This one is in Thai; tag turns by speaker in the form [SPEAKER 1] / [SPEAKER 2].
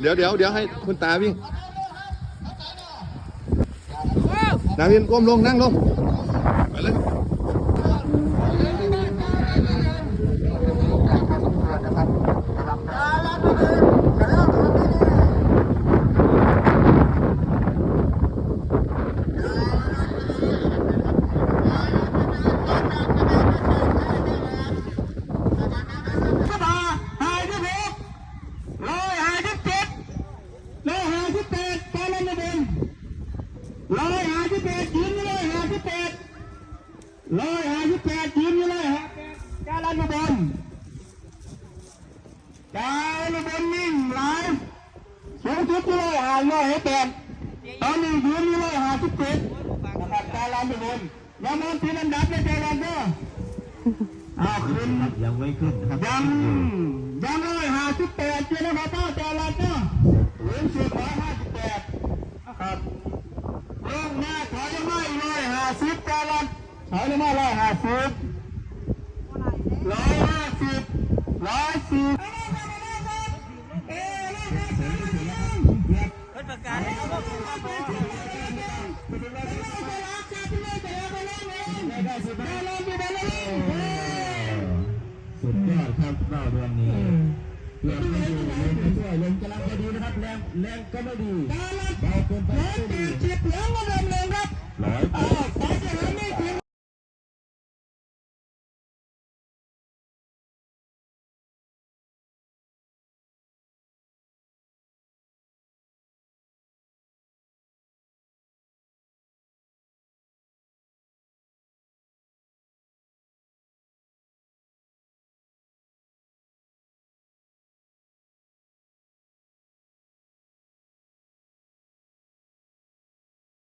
[SPEAKER 1] เดี๋ยวเดี๋ยวเดี๋ยวให้คุณตาวิ่งนาวินก้มลงนั่งลงไปเลย
[SPEAKER 2] ก็มาหายที่หกร้อยหายที่เจ็ดร้อยหายที่แปดตอนนั้นนะเด่นร้อยหายที่แปดยืนอยู่ร้อยหายที่แปด ร้อยหายที่แปดยืนอยู่ร้อยหายแปดกาลันมาบนกาลันมาบนนิ่งหลายสูงสุดที่ร้อยหายร้อยหายแปดตอนนี้ยืนอยู่ร้อยหายที่เจ็ดนะครับกาลันมาบนอยังมองที่ลำดับเลยกาลันก็เอาขึ้น
[SPEAKER 3] ยังไม่ขึ้นครับ
[SPEAKER 2] ยังยังเลยห้าสิบแปดเจ้าหน้าที่แต่ละเจ้าเหรียญสี่ร้อยห้าสิบแปดนะครับเรื่องหน้าขอยังไม่เลยห้าสิบแต่ละ ขอยังไม่เลยห้าสิบร้อยห้าสิบร้อยสิบ
[SPEAKER 3] สุดยอดครับเบ้าดวงนี้เรื่องไม่ดีลมไม่ช่วยลมกำลังไม่ดีนะครับแรงแรงก็ไม่ดีเบาเกินไปก็ไม่ดี